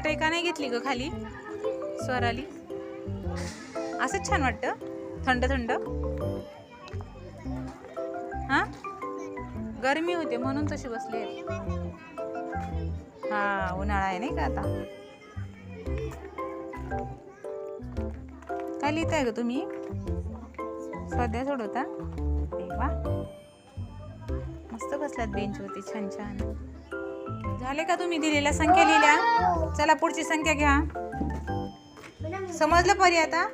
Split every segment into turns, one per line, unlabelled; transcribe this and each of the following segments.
चटई का नाही घेतली ग खाली? स्वराली. असंच छान वाटतं? थंड थंड? हा? गरमी होते म्हणून तशी बसले हा उन्हाळा आहे नाही का आता? काय लिहिताय ग तुम्ही? स्वाध्याय सोडवता? वा मस्त बसलात बेंचवरती छान छान. झाले का तुम्ही दिलेल्या संख्या लिहिल्या? चला पुढची संख्या घ्या. समजलं परी आता?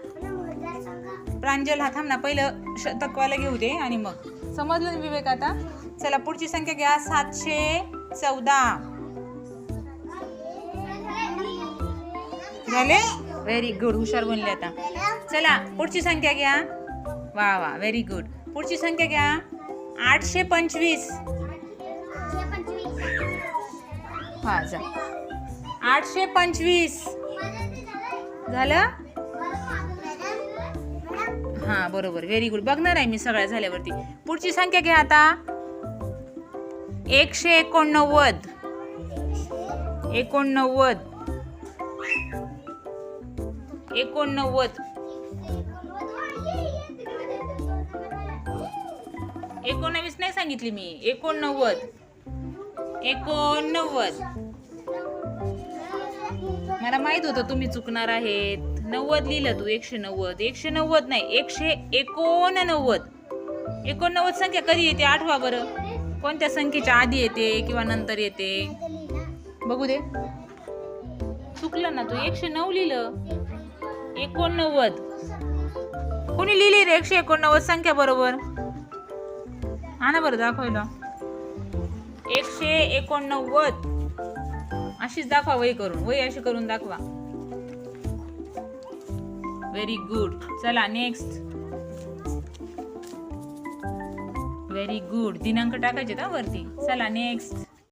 प्रांजल हा थांब ना पहिलं शतकवाला घेऊ दे आणि मग. समजलं विवेक आता? चला पुढची संख्या घ्या. सातशे चौदा. झाले? व्हेरी गुड हुशार बनले आता. चला पुढची संख्या घ्या. वा वा व्हेरी गुड पुढची संख्या घ्या. आठशे पंचवीस. हा जा आठशे पंचवीस. झालं? हा बरोबर. व्हेरी गुड बघणार आहे मी सगळ्या झाल्यावरती. पुढची संख्या घ्या आता. एकशे एकोणनव्वद. एकोणनव्वद. एकोणनव्वद. एकोणवीस नाही सांगितली मी. एकोणनव्वद. एकोणनव्वद. मला माहीत होतं तुम्ही चुकणार आहेत. नव्वद लिहिलं तू एकशे नव्वद. एकशे नव्वद नाही एकशे एकोणनव्वद. एकोणनव्वद संख्या कधी येते? आठवा बरं. कोणत्या संख्येच्या आधी येते किंवा नंतर येते? बघू दे. चुकलं ना तू एकशे नऊ लिहिलं. एकोणनव्वद. कोणी लिहिली रे एकशे एकोणनव्वद संख्या बरोबर? हा ना बरं दाखवायला. एकशे एकोणनव्वद. अशीच दाखवा वही करून. वही अशी करून दाखवा. व्हेरी गुड चला नेक्स्ट व्हेरी गुड दिनांक टाकायचे ना वरती. चला नेक्स्ट